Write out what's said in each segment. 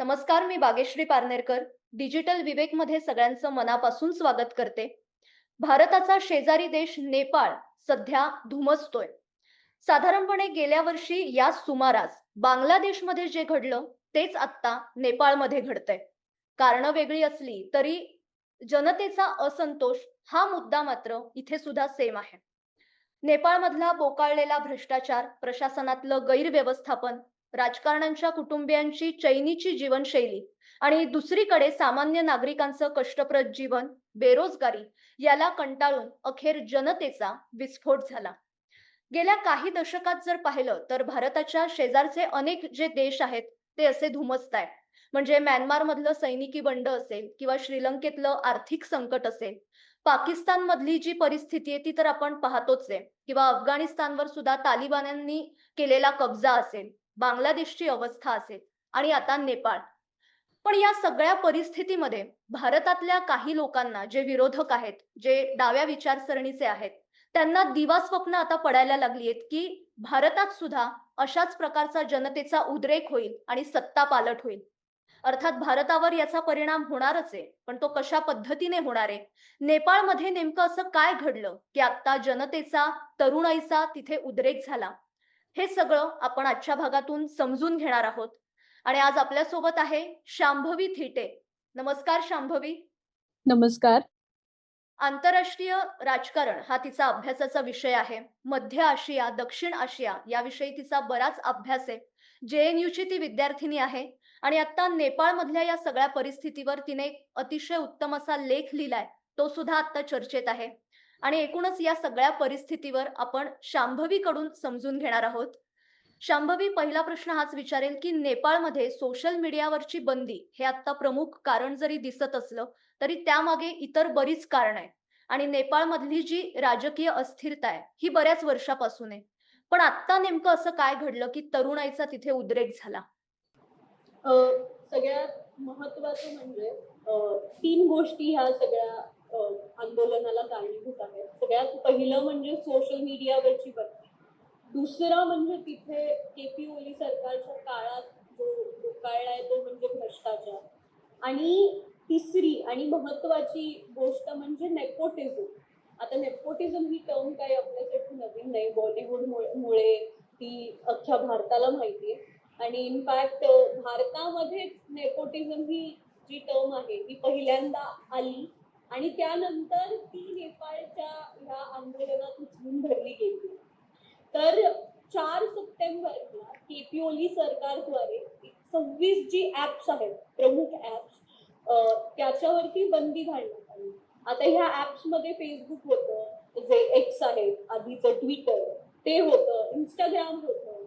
नमस्कार मी बागेश्री पारनेरकर. डिजिटल विवेकमध्ये सगळ्यांचं मनापासून स्वागत करते. भारताचा शेजारी देश नेपाळ सध्या धुमसतोय. साधारणपणे गेल्या वर्षी या सुमारास बांगलादेशमध्ये जे घडलं तेच आत्ता नेपाळमध्ये घडतंय. कारणं वेगळी असली तरी जनतेचा असंतोष हा मुद्दा मात्र इथे सुद्धा सेम आहे. नेपाळमधला बोकाळलेला भ्रष्टाचार प्रशासनातलं गैरव्यवस्थापन राजकारण्यांच्या कुटुंबियांची चैनीची जीवनशैली आणि दुसरीकडे सामान्य नागरिकांचं कष्टप्रद जीवन बेरोजगारी याला कंटाळून अखेर जनतेचा विस्फोट झाला. गेल्या काही दशकात जर पाहिलं तर भारताच्या शेजारचे अनेक जे देश आहेत ते असे धुमसत आहेत. म्हणजे म्यानमार मधलं सैनिकी बंड असेल किंवा श्रीलंकेतलं आर्थिक संकट असेल पाकिस्तान मधली जी परिस्थिती आहे ती तर आपण पाहतोच आहे. किंवा अफगाणिस्तानवर सुद्धा तालिबान्यांनी केलेला कब्जा असेल बांगलादेशची अवस्था असेल आणि आता नेपाळ. पण या सगळ्या परिस्थितीमध्ये भारतातल्या काही लोकांना जे विरोधक आहेत जे डाव्या विचारसरणीचे आहेत त्यांना दिवा स्वप्न आता पडायला लागली आहेत की भारतात सुद्धा अशाच प्रकारचा जनतेचा उद्रेक होईल आणि सत्ता पालट होईल. अर्थात भारतावर याचा परिणाम होणारच आहे पण तो कशा पद्धतीने होणार आहे? नेपाळमध्ये नेमकं असं काय घडलं की आता जनतेचा तरुणाईचा तिथे उद्रेक झाला? हे सगळं आपण आजच्या भागातून समजून घेणार आहोत. आणि आज आपल्यासोबत आहे शांभवी थिटे. नमस्कार शांभवी. नमस्कार. आंतरराष्ट्रीय राजकारण हा तिचा अभ्यासाचा विषय आहे. मध्य आशिया दक्षिण आशिया याविषयी तिचा बराच अभ्यास आहे. जे एन ची ती विद्यार्थिनी आहे. आणि आता नेपाळ मधल्या या सगळ्या परिस्थितीवर तिने एक अतिशय उत्तम असा लेख लिहिलाय. तो सुद्धा आता चर्चेत आहे. आणि एकूणच या सगळ्या परिस्थितीवर आपण शांभवीकडून समजून घेणार आहोत. शांभवी पहिला प्रश्न हाच विचारेल की नेपाळमध्ये सोशल मीडियावरची बंदी हे आता प्रमुख कारण जरी दिसत असलं तरी त्यामागे इतर बरीच कारण आहे आणि नेपाळमधली जी राजकीय अस्थिरता आहे ही बऱ्याच वर्षापासून आहे. पण आता नेमकं असं काय घडलं की तरुणाईचा तिथे उद्रेक झाला? सगळ्यात महत्वाचं म्हणजे तीन गोष्टी ह्या सगळ्या आंदोलनाला कारणीभूत आहे. सगळ्यात पहिलं म्हणजे सोशल मीडियावरची बंदी दुसरं म्हणजे तिथे केपी ओली सरकारच्या काळात जो डोकाळलाय तो म्हणजे भ्रष्टाचार. आणि तिसरी आणि महत्वाची गोष्ट म्हणजे नेपोटिझम आता नेपोटिझम ही टर्म काही आपल्यासाठी नवीन नाही. बॉलिवूड मुळे ती अख्ख्या भारताला माहिती आहे. आणि इनफॅक्ट भारतामध्ये नेपोटिझम ही जी टर्म आहे ती पहिल्यांदा आली. आणि त्यानंतर ती नेपाळच्या ह्या आंदोलनात उचलून धरली गेली. तर चार सप्टेंबरला केपी ओली सरकारद्वारे सव्वीस जी ऍप्स आहेत प्रमुख ऍप्स त्याच्यावरती बंदी घालण्यात आली. आता ह्या ऍप्समध्ये फेसबुक होतं जे एक्स आहे आधीचं ट्विटर ते होतं इंस्टाग्राम होतं.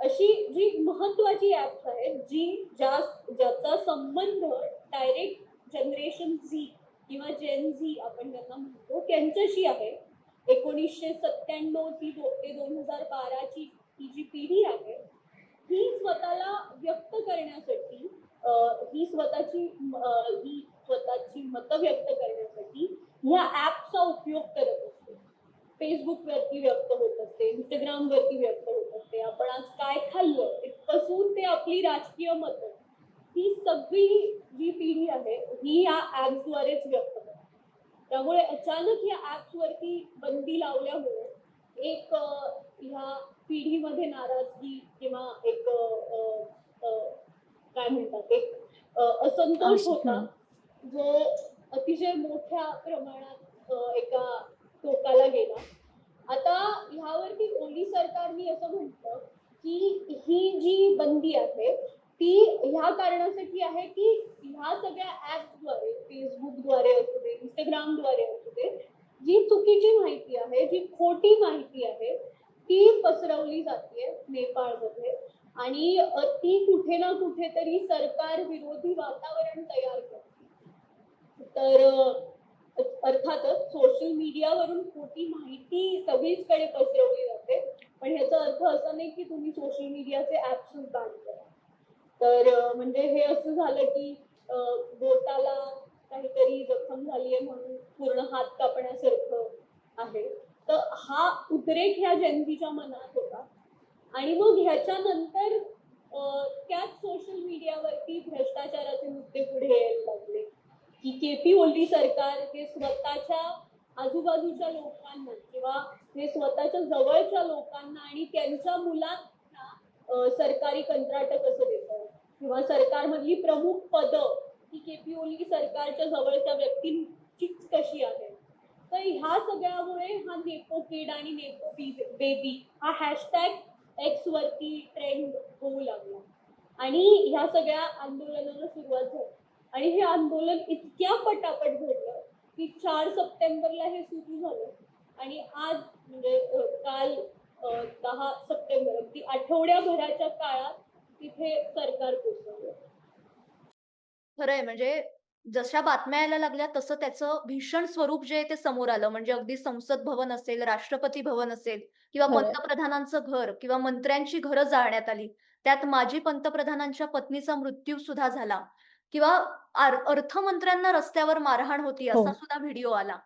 अशी जी महत्वाची ऍप्स आहेत जी ज्या ज्याचा संबंध डायरेक्ट जनरेशन झी किंवा जेनझी आपण त्यांना म्हणतो त्यांच्याशी आहे. एकोणीसशे सत्त्याण्णव ती दो ते दोन हजार बाराची ही जी पिढी आहे ही स्वतःला व्यक्त करण्यासाठी ही स्वतःची ही स्वतःची मतं व्यक्त करण्यासाठी ह्या ॲपचा उपयोग करत असते. फेसबुक वरती व्यक्त होत असते इंस्टाग्राम वरती व्यक्त होत असते. आपण आज काय खाल्लं इथपासून ते आपली राजकीय मतं. ही सगळी जी पिढी आहे ही या ऍप्सद्वारेच व्यक्त करते. त्यामुळे अचानक या ऍप्स वरती बंदी लावल्यामुळे एक ह्या पिढीमध्ये नाराजगी किंवा एक काय म्हणतात एक असंतोष होता जो अतिशय मोठ्या प्रमाणात एका टोकाला गेला. आता ह्यावरती ओली सरकारने असं म्हटलं की ही जी बंदी आहे ती ह्या कारणासाठी आहे की ह्या सगळ्या ऍप्सद्वारे फेसबुकद्वारे असू दे इंस्टाग्रामद्वारे असू दे जी चुकीची माहिती आहे जी खोटी माहिती आहे ती पसरवली जाते नेपाळमध्ये. आणि ती कुठे ना कुठेतरी सरकार विरोधी वातावरण तयार करते. तर अर्थातच सोशल मीडियावरून खोटी माहिती सगळीचकडे पसरवली जाते. पण ह्याचा अर्थ असा नाही की तुम्ही सोशल मीडियाचे ऍप्स बॅन करा. तर म्हणजे हे असं झालं की बोटाला काहीतरी जखम झाली आहे म्हणून पूर्ण हात कापण्यासारखं आहे. तर हा उद्रेक ह्या जयंतीच्या मनात होता. आणि मग ह्याच्यानंतर त्याच सोशल मीडियावरती भ्रष्टाचाराचे नृत्य पुढे यायला लागले. की ओली सरकार हे स्वतःच्या आजूबाजूच्या लोकांना किंवा हे स्वतःच्या जवळच्या लोकांना आणि त्यांच्या मुलांना सरकारी कंत्राट कसं देतं? किंवा सरकारमधली प्रमुख पदं ही केपीओली सरकारच्या जवळच्या व्यक्तींचीच कशी आहे तर ह्या सगळ्यामुळे हा नेपो किड आणि नेपो बेबी हा हॅशटॅग एक्स वरती ट्रेंड होऊ लागला. आणि ह्या सगळ्या आंदोलनाला सुरुवात झाली. आणि हे आंदोलन इतक्या पटापट घडलं की चार सप्टेंबरला हे सुरू झालं. आणि आज म्हणजे काल दहा सप्टेंबर अगदी आठवड्याभराच्या काळात तिथे सरकार पोचवलं खरंय म्हणजे जशा बातम्या यायला लागल्या तसं त्याचं भीषण स्वरूप जे आहे ते समोर आलं म्हणजे अगदी संसद भवन असेल राष्ट्रपती भवन असेल किंवा. पंतप्रधानांचं घर किंवा मंत्र्यांची घरं जाळण्यात आली त्यात माजी पंतप्रधानांच्या पत्नीचा मृत्यू सुद्धा झाला किंवा अर्थमंत्र्यांना रस्त्यावर मारहाण होती हो. असा सुद्धा व्हिडिओ आला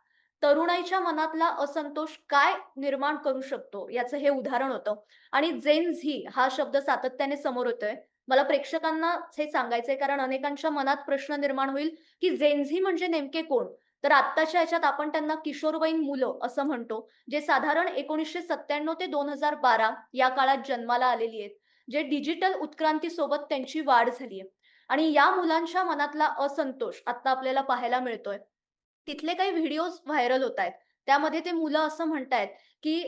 तरुणाईच्या मनातला असंतोष काय निर्माण करू शकतो? याचं हे उदाहरण होतं. आणि जेन झी हा शब्द सातत्याने समोर येतोय. मला प्रेक्षकांना हे सांगायचंय कारण अनेकांच्या मनात प्रश्न निर्माण होईल की जेनझी म्हणजे नेमके कोण? तर आत्ताच्या याच्यात आपण त्यांना किशोरवयीन मुलं असं म्हणतो जे साधारण एकोणीसशे सत्त्याण्णव ते दोन हजार बारा या काळात जन्माला आलेली आहेत जे डिजिटल उत्क्रांतीसोबत त्यांची वाढ झाली आहे. आणि या मुलांच्या मनातला असंतोष आता आपल्याला पाहायला मिळतोय. तिथले काही व्हिडिओज व्हायरल होत आहेत. त्यामध्ये ते मुलं असं म्हणतायत की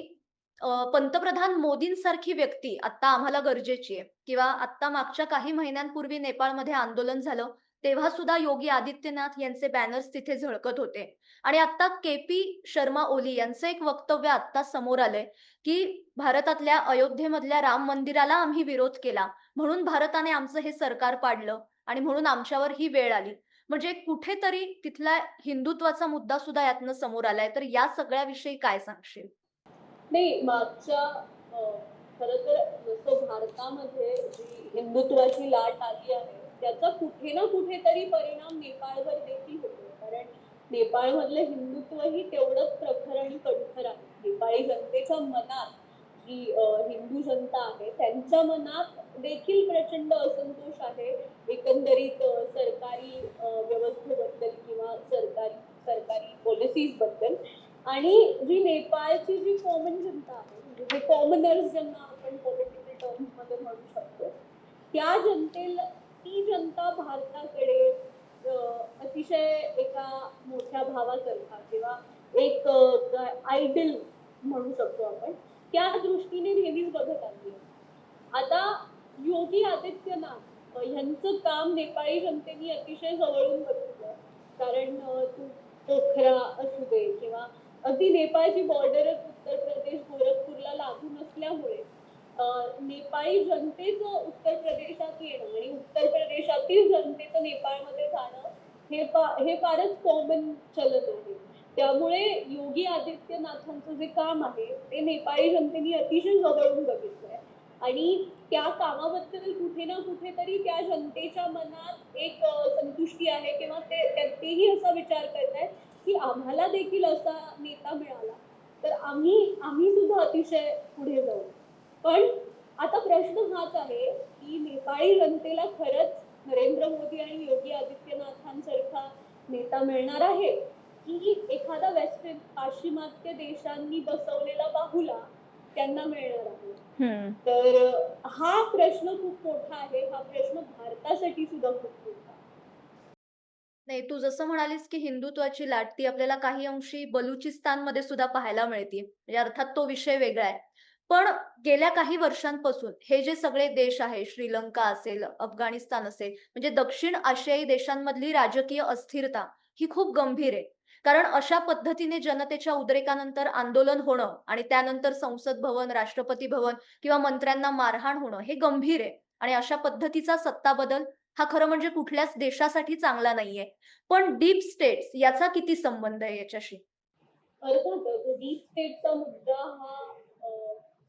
पंतप्रधान मोदींसारखी व्यक्ती आता आम्हाला गरजेची आहे. किंवा आता मागच्या काही महिन्यांपूर्वी नेपाळमध्ये आंदोलन झालं तेव्हा सुद्धा योगी आदित्यनाथ यांचे बॅनर्स तिथे झळकत होते. आणि आता के पी शर्मा ओली यांचं एक वक्तव्य आता समोर आलंय की भारतातल्या अयोध्येमधल्या राम मंदिराला आम्ही विरोध केला म्हणून भारताने आमचं हे सरकार पाडलं आणि म्हणून आमच्यावर ही वेळ आली. म्हणजे कुठेतरी तिथला हिंदुत्वाचा मुद्दा सुद्धा यातनं समोर आलाय. तर या सगळ्याविषयी काय सांगशील? नाही मागच्या खर तर जसं भारतामध्ये जी हिंदुत्वाची लाट आली आहे त्याचा कुठे ना कुठेतरी परिणाम नेपाळवर देखील होतो कारण नेपाळमधलं हिंदुत्व ही तेवढंच प्रखर आणि कणखर आहे. नेपाळी जनतेच्या मनात जी हिंदू जनता आहे त्यांच्या मनात देखील प्रचंड असंतोष आहे. एकंदरीत सरकारी व्यवस्थेबद्दल किंवा सरकारी सरकारी पॉलिसीजबद्दल. आणि जी नेपाळची जी कॉमन जनता आहे म्हणजे कॉमनर्स ज्यांना आपण पॉलिटिकल टर्म्समध्ये म्हणू शकतो त्या जनतेला ती जनता भारताकडे अतिशय एका मोठ्या भावासारखा किंवा एक आयडल म्हणू शकतो आपण. त्या दृष्टीने नेहमीच बघत आली आता योगी आदित्यनाथ यांचं काम नेपाळी जनतेने अतिशय जवळून बघितलं. कारण तू पोखरा असू दे किंवा अगदी नेपाळची बॉर्डरच उत्तर प्रदेश गोरखपूरला लागून असल्यामुळे नेपाळी जनतेचं उत्तर प्रदेशात येणं आणि उत्तर प्रदेशातील जनतेचं नेपाळमध्ये जाणं हे फा- हे फारच कॉमन चलन आहे त्यामुळे योगी आदित्यनाथांचं जे काम आहे ते नेपाळी जनतेने अतिशय जवळून बघितलंय. आणि त्या कामाबद्दल कुठे ना कुठेतरी त्या जनतेच्या मनात एक संतुष्टी आहे किंवा ते त्या- तेही असा विचार करत आहेत की आम्हाला देखील असा नेता मिळाला. तर आम्ही आम्ही सुद्धा अतिशय पुढे जाऊ. पण आता प्रश्न हाच आहे की नेपाळी जनतेला खरंच नरेंद्र मोदी आणि योगी आदित्यनाथांसारखा नेता मिळणार आहे? की एखादा वेस्टर्न पाश्चिमात्य देशांनी बसवलेला बाहुला त्यांना मिळणार आहे. तर हा प्रश्न खूप मोठा आहे. हा प्रश्न भारतासाठी सुद्धा खूप मोठा नाही तू जसं म्हणालीस की हिंदुत्वाची लाट ती आपल्याला काही अंशी बलुचिस्तानमध्ये सुद्धा पाहायला मिळते. म्हणजे अर्थात तो विषय वेगळा आहे. पण गेल्या काही वर्षांपासून हे जे सगळे देश आहे श्रीलंका असेल अफगाणिस्तान असेल म्हणजे दक्षिण आशियाई देशांमधली राजकीय अस्थिरता ही खूप गंभीर आहे. कारण अशा पद्धतीने जनतेच्या उद्रेकानंतर आंदोलन होणं आणि त्यानंतर संसद भवन राष्ट्रपती भवन किंवा मंत्र्यांना मारहाण होणं हे गंभीर आहे. आणि अशा पद्धतीचा सत्ता बदल हा खरं म्हणजे कुठल्याच देशासाठी चांगला नाहीये. पण डीप स्टेट्स याचा किती संबंध आहे याच्याशी? अर्थातच डीप स्टेटचा मुद्दा हा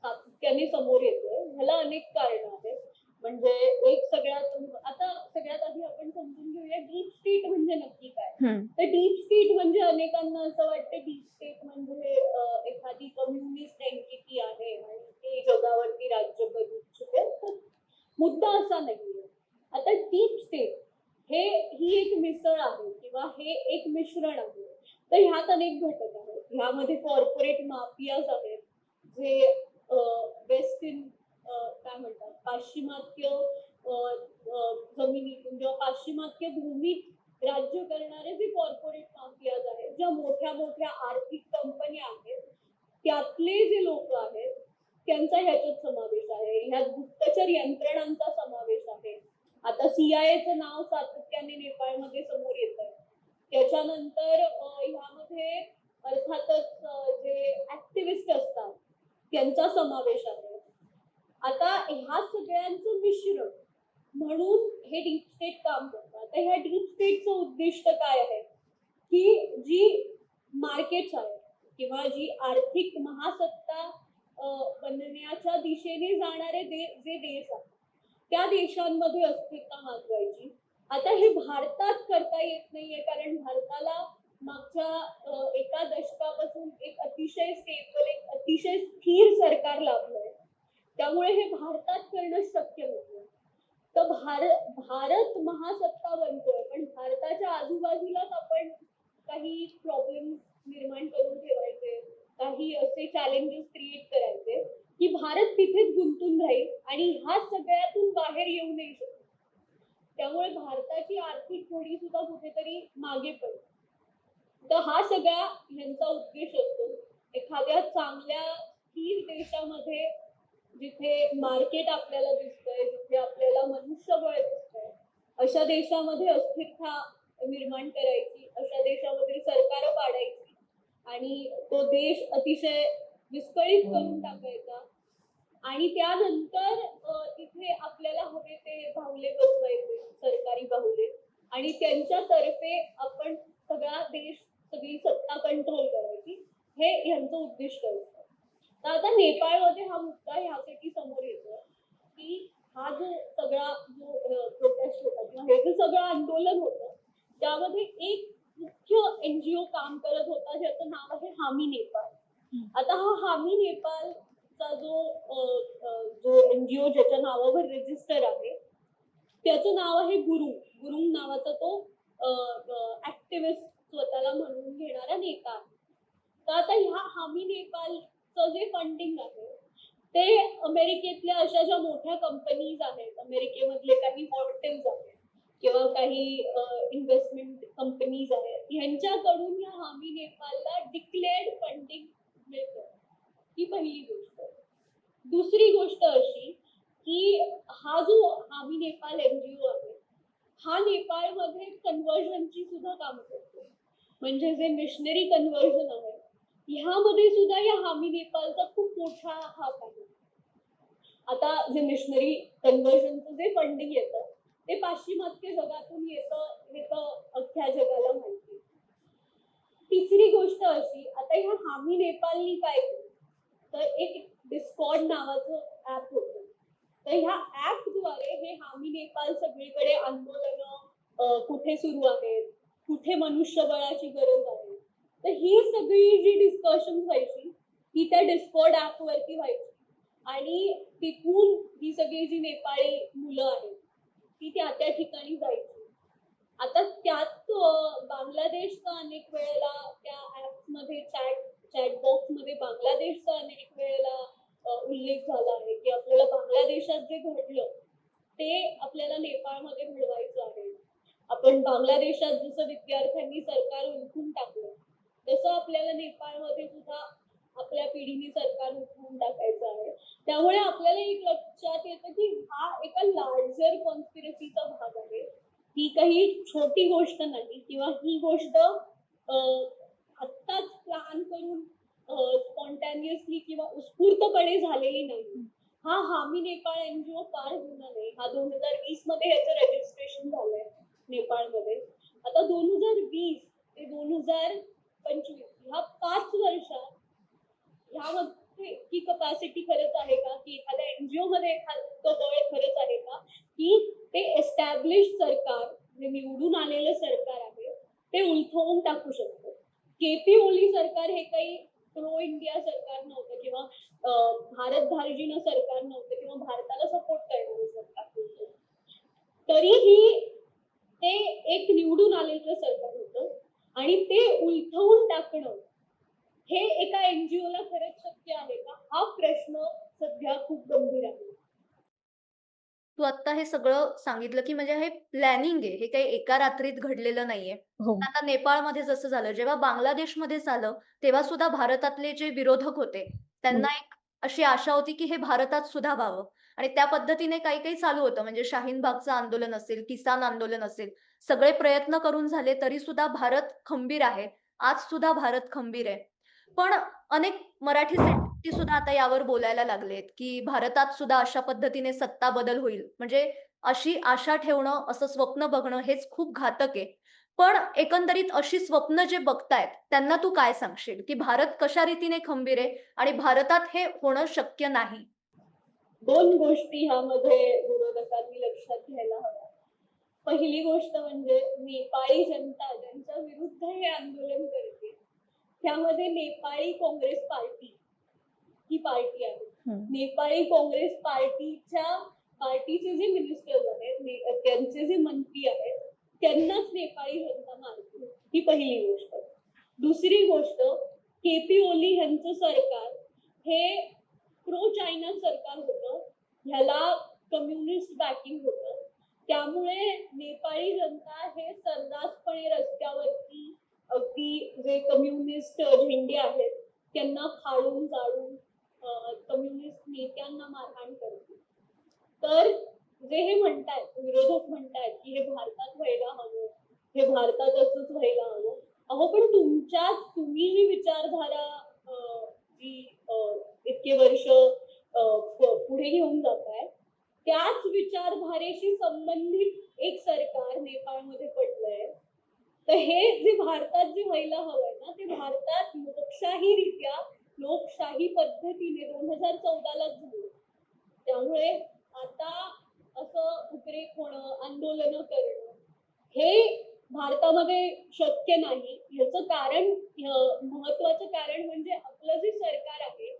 सातत्याने समोर येतोय. ह्याला अनेक कारण आहेत म्हणजे एक सगळ्यात आता सगळ्यात आधी आपण समजून घेऊया डीप स्टेट म्हणजे नक्की काय तर डीप स्टेट म्हणजे अनेकांना असं वाटतं डीप स्टेट म्हणजे अं, एखादी कम्युनिस्ट एंटिटी आहे आणि ते जगावरती राज्य करू इच्छिते तर मुद्दा असा नाहीये आता डीप स्टेट हे ही एक मिसळ आहे किंवा हे एक मिश्रण आहे तर ह्यात अनेक घटक आहेत ह्यामध्ये कॉर्पोरेट माफियाज आहेत जे वेस्ट इन काय म्हणतात पाश्चिमात्य अं, अं, जमिनीतून किंवा पाश्चिमात्य भूमीत राज्य करणारे जे कॉर्पोरेट माफियाज आहेत ज्या मोठ्या मोठ्या आर्थिक कंपन्या आहेत त्यातले जे लोक आहेत त्यांचा ह्याच्यात समावेश आहे. ह्यात गुप्तचर यंत्रणांचा समावेश आहे. आता सीआयएचं नाव सातत्याने नेपाळमध्ये समोर येत आहे. त्याच्यानंतर ह्यामध्ये अर्थातच जे ऍक्टिव्हिस्ट असतात त्यांचा समावेश आहे आता ह्या सगळ्यांचं मिश्रण म्हणून हे डीप स्टेट काम करतं आता ह्या डीप स्टेटचं उद्दिष्ट काय आहे की जी मार्केट्स आहेत किंवा जी आर्थिक महासत्ता अं, बनण्याच्या दिशेने जाणारे दे जे देश आहेत त्या देशांमध्ये अस्थिरता मागवायची? आता हे भारतात करता येत नाहीये कारण भारताला मागच्या एक दशकापासून एक अतिशय स्टेबल एक अतिशय स्थिर सरकार लाभलंय त्यामुळे हे भारतात करणं शक्य नव्हतं तर भारत भारत महासत्ता बनतोय पण भारताच्या आजूबाजूलाच आपण काही प्रॉब्लेम निर्माण करून ठेवायचे काही असे चॅलेंजेस क्रिएट करायचे की भारत तिथेच गुंतून राहील आणि ह्या सगळ्यातून बाहेर येऊ नाही शकत त्यामुळे भारताची आर्थिक घडी सुद्धा कुठेतरी मागे पडते तर हा सगळा ह्यांचा उद्देश असतो एखाद्या चांगल्या स्थिर देशामध्ये जिथे मार्केट आपल्याला दिसतंय जिथे आपल्याला मनुष्यबळ दिसतंय अशा देशामध्ये अस्थिरता निर्माण करायची अशा देशामध्ये सरकार पाडायची. आणि तो देश अतिशय विस्कळीत करून टाकायचा. आणि त्यानंतर तिथे आपल्याला हवे ते बाहुले बसवायचे सरकारी बाहुले. आणि त्यांच्यातर्फे आपण सगळा देश सगळी सत्ता कंट्रोल करायची. हे यांचं उद्दिष्ट होतं तर आता नेपाळमध्ये हा मुद्दा ह्यासाठी समोर येतो की हा जो सगळा जो प्रोटेस्ट होता किंवा हे जे सगळं आंदोलन होतं त्यामध्ये एक मुख्य एनजीओ काम करत होता ज्याचं नाव आहे हामी नेपाळ. आता हा हामी नेपाळचा जो जो एनजीओ ज्याच्या नावावर रजिस्टर आहे त्याचं नाव आहे गुरुंग. गुरुंग नावाचा तो ऍक्टिव्हिस्ट स्वतःला म्हणून घेणारा नेता आहे. तर आता ह्या हामी नेपाळचं जे फंडिंग आहे ते अमेरिकेतल्या अशा ज्या मोठ्या कंपनीज आहेत अमेरिकेमधले काही हॉटेल्स आहेत किंवा काही इन्व्हेस्टमेंट कंपनीज आहेत. ह्यांच्याकडून या हामी नेपालला डिक्लेअर्ड फंडिंग मिळतं. ही पहिली गोष्ट. दुसरी गोष्ट अशी की हा जो हामी नेपाल एनजीओ आहे हा नेपाळमध्ये कन्व्हर्जनची सुद्धा काम करतो. म्हणजे जे मिशनरी कन्व्हर्जन आहे ह्यामध्ये सुद्धा या हामी नेपालचा खूप मोठा हात आहे. आता जे मिशनरी कन्व्हर्जनचं जे फंडिंग येतं ते पाश्चिमात्य जगातून येतं हे तर अख्ख्या जगाला माहिती. तिसरी गोष्ट अशी आता ह्या हामी नेपाळनी काय तर एक डिस्कॉर्ड नावाचं ऍप होतं. तर ह्या ऍपद्वारे हे हामी नेपाळ सगळीकडे आंदोलन कुठे सुरू आहेत कुठे मनुष्यबळाची गरज आहे? तर ही सगळी जी डिस्कशन व्हायची ती त्या डिस्कॉर्ड ऍप वरती व्हायची. आणि तिथून ही सगळी जी नेपाळी मुलं आहेत ती त्या त्या ठिकाणी जायची. आता त्यात बांगलादेशचा अनेक वेळेला त्या ऍप्समध्ये चॅट चॅट बॉक्समध्ये बांगलादेशचा अनेक वेळेला उल्लेख झाला आहे की आपल्याला बांगलादेशात जे घडलं ते आपल्याला नेपाळमध्ये घडवायचं आहे. आपण बांगलादेशात जसं विद्यार्थ्यांनी सरकार उलथून टाकलं तसं आपल्याला नेपाळमध्ये सुद्धा आपल्या पिढीने सरकार उठवून टाकायचं आहे. त्यामुळे आपल्याला एक लक्षात येतं की हा एका लार्जर कॉन्स्पिरसीचा भाग आहे. ही काही छोटी गोष्ट नाही किंवा ही गोष्ट आत्ताच प्लॅन करून स्पॉन्टॅनियसली किंवा उत्स्फूर्तपणे झालेली नाही. हा हामी नेपाळ एनजीओ पार होणार नाही हा दोन हजार वीसमध्ये याचं रजिस्ट्रेशन झालंय नेपाळमध्ये. आता दोन हजार वीस ते दोन हजार पंचवीस ह्या पाच वर्षात ह्यामध्ये इतकी कपॅसिटी खरंच आहे का? की एखाद्या एनजीओ मध्ये एखादं बळ खरंच आहे का? की ते एस्टॅब्लिश सरकार निवडून आलेलं सरकार आहे ते उलथवून टाकू शकतं केपी ओली सरकार हे काही प्रो इंडिया सरकार नव्हतं किंवा अं, भारत धार्जिन सरकार नव्हतं किंवा भारताला सपोर्ट करणारं सरकार नव्हतं तरीही ते महाराष्ट्र सरकार होतं आणि ते उलथवून टाकणं हे एका एनजीओ ला खरंच शक्य आहे का हा प्रश्न सध्या खूप गंभीर आहे तू आता हे सगळं सांगितलं की म्हणजे हे प्लॅनिंग आहे हे काही एका रात्रीत घडलेलं नाहीये. हो. आता नेपाळमध्ये जसं झालं जेव्हा बांगलादेशमध्ये झालं तेव्हा सुद्धा भारतातले जे विरोधक होते त्यांना एक अशी आशा होती की हे भारतात सुद्धा व्हावं. आणि त्या पद्धतीने काही काही चालू होतं म्हणजे शाहीन बागचं आंदोलन असेल किसान आंदोलन असेल सगळे प्रयत्न करून झाले तरी सुद्धा भारत खंबीर आहे. आज सुद्धा भारत खंबीर आहे. पण अनेक मराठी सुद्धा आता यावर बोलायला लागलेत की भारतात सुद्धा अशा पद्धतीने सत्ता बदल होईल. म्हणजे अशी आशा ठेवणं असं स्वप्न बघणं हेच खूप घातक आहे. पण एकंदरीत अशी स्वप्न जे बघतायत त्यांना तू काय सांगशील? की भारत कशा रीतीने खंबीर आहे आणि भारतात हे होणं शक्य नाही? दोन गोष्टी ह्यामध्ये विरोधकांनी लक्षात घ्यायला हव्या. पहिली गोष्ट म्हणजे नेपाळी जनता ज्यांच्या विरुद्ध हे आंदोलन करते त्यामध्ये नेपाळी काँग्रेस पार्टी ही पार्टी आहे. नेपाळी काँग्रेस पार्टीच्या पार्टीचे जे मिनिस्टर्स आहेत त्यांचे जे मंत्री आहेत त्यांनाच नेपाळी जनता मारते ही पहिली गोष्ट. दुसरी गोष्ट केपी ओली यांचं सरकार हे प्रो चायना सरकार होतं. ह्याला कम्युनिस्ट बॅकिंग होतं. त्यामुळे नेपाळी जनता हे सर्रासपणे रस्त्यावरती अगदी जे कम्युनिस्ट झेंडे आहेत त्यांना फाडून जाळून कम्युनिस्ट नेत्यांना मारहाण करते तर जे हे म्हणतायत विरोधक म्हणतायत की हे भारतात व्हायला हवं हे भारतात असंच व्हायला हवं. अहो पण तुमच्यात तुम्ही जी विचारधारा जी इतके वर्ष पुढे घेऊन जाताय त्याच विचारधारेशी संबंधित एक सरकार नेपाळमध्ये पडलंय. तर हे जे भारतात जे व्हायला हवंय ना ते भारतात लोकशाहीरित्या लोकशाही पद्धतीने दोन हजार चौदालाच झालं. त्यामुळे आता असं उद्रेक होणं आंदोलन करणं हे भारतामध्ये शक्य नाही. ह्याचं कारण महत्वाचं कारण म्हणजे आपलं जे सरकार आहे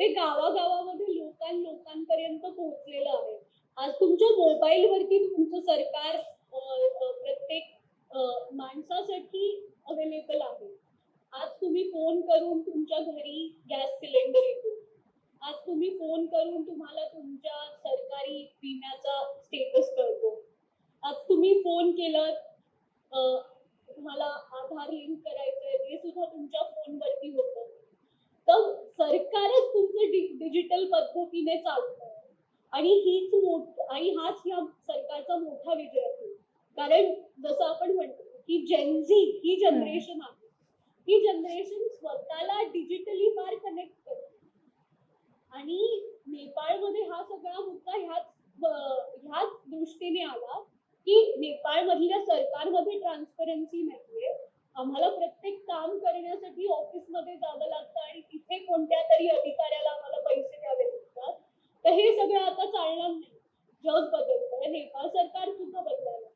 ते गावागावामध्ये लोकां लोकांपर्यंत पोहोचलेलं आहे. आज तुमच्या मोबाईल वरती तुमचं सरकार प्रत्येक माणसासाठी अवेलेबल आहे. आज तुम्ही फोन करून तुमच्या घरी गॅस सिलेंडर येतो. आज तुम्ही फोन करून तुम्हाला तुमच्या सरकारी विम्याचा स्टेटस कळतो. आज तुम्ही फोन केलं तुम्हाला आधार लिंक करायचंय ते सुद्धा तुमच्या फोनवरती होतं. तर सरकारच तुमचं डिजिटल पद्धतीने चालतं. आणि हीच मोठ आणि हाच या सरकारचा मोठा विजय आहे. कारण जसं आपण म्हणतो की जेनझी ही जनरेशन आहे. ही जनरेशन स्वतःला डिजिटली फार कनेक्ट करते. आणि नेपाळमध्ये हा सगळा मुद्दा ह्याच ह्याच दृष्टीने आला की नेपाळ मधल्या सरकारमध्ये ट्रान्सपरन्सी नाहीये. आम्हाला प्रत्येक काम करण्यासाठी ऑफिसमध्ये जावं लागतं आणि तिथे कोणत्या तरी अधिकाऱ्याला आम्हाला पैसे द्यावे लागतात. तर हे सगळं आता चालणार नाही. जग बदलतंय नेपाळ सरकार सुद्धा बदलायला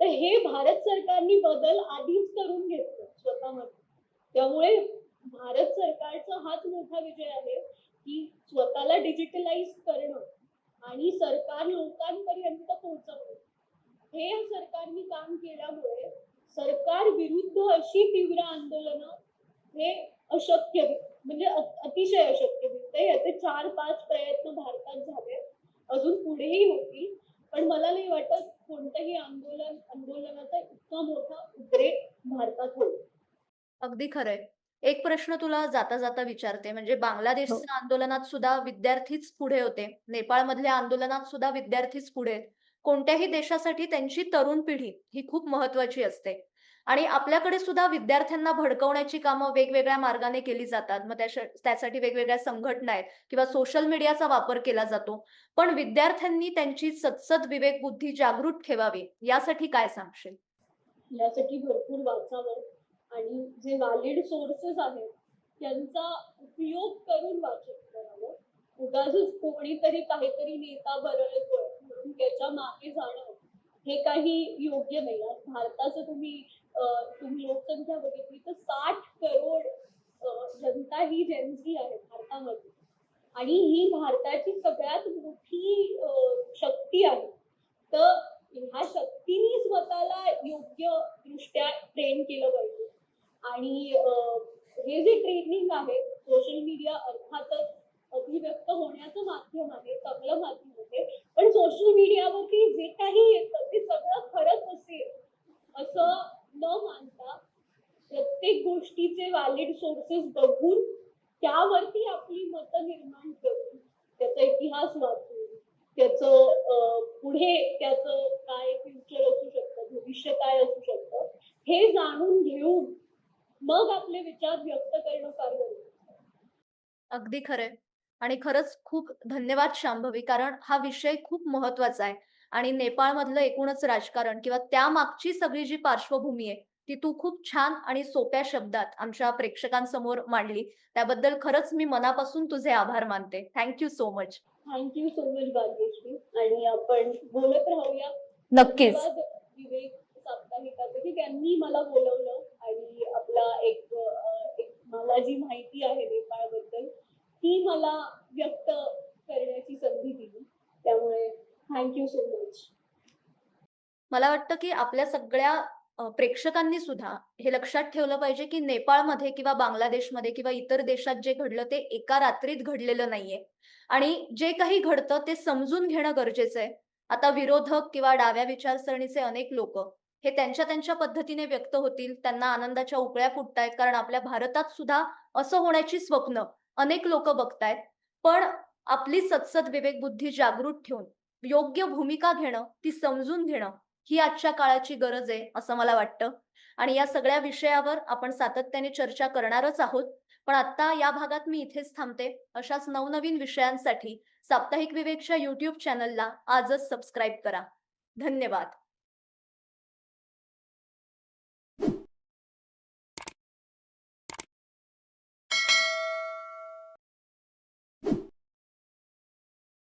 तर हे भारत सरकारनी बदल आधीच करून घेतलं स्वतःमध्ये. त्यामुळे भारत सरकारचा हाच मोठा विजय आहे. की स्वतःला डिजिटलाइज करणं आणि सरकार लोकांपर्यंत पोहोचवणं. हे सरकारने काम केल्यामुळे सरकार विरुद्ध अशी तीव्र आंदोलनं हे अशक्य म्हणजे अतिशय अशक्य दिसते याचे चार पाच प्रयत्न भारतात झाले. अजून पुढेही होतील. पण मला नाही वाटत कोणतंही आंदोलन आंदोलनाचा इतका मोठा उद्रेक भारतात होईल. अगदी खरंय. एक प्रश्न तुला जाता जाता विचारते म्हणजे बांगलादेशच्या आंदोलनात सुद्धा विद्यार्थीच पुढे होते. नेपाळमधल्या आंदोलनात सुद्धा विद्यार्थीच पुढे आहेत. कोणत्याही देशासाठी त्यांची तरुण पिढी ही खूप महत्वाची असते. आणि आपल्याकडे सुद्धा विद्यार्थ्यांना भडकवण्याची कामं वेगवेगळ्या मार्गाने केली जातात. मग त्यासाठी वेगवेगळ्या संघटना आहेत किंवा सोशल मीडियाचा वापर केला जातो. पण विद्यार्थ्यांनी त्यांची सतसत विवेक बुद्धी जागृत ठेवावी यासाठी काय सांगशील? यासाठी भरपूर वाचावं. आणि जे व्हॅलिड सोर्सेस आहेत त्यांचा उपयोग करून वाचन करावं. उगाच कोणीतरी काहीतरी नेता बरळतोय म्हणून त्याच्यामागे जाणं हे काही योग्य नाही. आज भारताचं तुम्ही तुम्ही लोकसंख्या बघितली तर साठ करोड जनता ही जनजी आहे भारतामध्ये. आणि ही भारताची सगळ्यात मोठी शक्ती आहे. तर ह्या शक्तीने स्वतःला योग्य दृष्ट्या ट्रेन केलं पाहिजे. आणि हे जे ट्रेनिंग आहे सोशल मीडिया अर्थातच अभिव्यक्त होण्याचं माध्यम आहे चांगलं माध्यम आहे. पण सोशल मीडियावरती जे काही येतं ते सगळं खरंच असेल असं न मानता प्रत्येक गोष्टीचे व्हॅलिड सोर्सेस बघून त्यावरती आपली मतं निर्माण करून त्याचा इतिहास वाचून त्याचं पुढे त्याचं काय फ्युचर असू शकतं भविष्य काय असू शकतं हे जाणून घेऊन मग आपले विचार व्यक्त करणं फार गरजेचं. अगदी खरंय. आणि खरंच खूप धन्यवाद शांभवी कारण हा विषय खूप महत्त्वाचा आहे. आणि नेपाळमधलं एकूणच राजकारण किंवा त्या मागची सगळी जी पार्श्वभूमी आहे ती तू खूप छान आणि सोप्या शब्दात आमच्या प्रेक्षकांसमोर मांडली. त्याबद्दल खरंच मी मनापासून तुझे आभार मानते. Thank you so much thank you so much Bhagyashree आणि आपण बोलत राहूया. नक्कीच. विवेक साप्ताहिकाचे. की त्यांनी मला बोलवलं. मला एक एक मला जी माहिती आहे नेपाळबद्दल ती मला व्यक्त करण्याची संधी दिली. त्यामुळे थँक्यू सो मच मला वाटतं की आपल्या सगळ्या प्रेक्षकांनी सुद्धा हे लक्षात ठेवलं पाहिजे की नेपाळमध्ये किंवा बांगलादेशमध्ये किंवा इतर देशात जे घडलं ते एका रात्रीत घडलेलं नाहीये. आणि जे काही घडतं ते समजून घेणं गरजेचं आहे. आता विरोधक किंवा डाव्या विचारसरणीचे अनेक लोक हे त्यांच्या त्यांच्या पद्धतीने व्यक्त होतील त्यांना आनंदाच्या उकळ्या फुटतायत कारण आपल्या भारतात सुद्धा असं होण्याची स्वप्न अनेक लोक बघतायत. पण आपली सत्सद विवेक बुद्धी जागृत ठेवून योग्य भूमिका घेणं ती समजून घेणं ही आजच्या काळाची गरज आहे असं मला वाटतं. आणि या सगळ्या विषयावर आपण सातत्याने चर्चा करणारच आहोत. पण आता या भागात मी इथेच थांबते. अशाच नवनवीन विषयांसाठी साप्ताहिक विवेकच्या युट्यूब चॅनलला आजच सबस्क्राईब करा. धन्यवाद.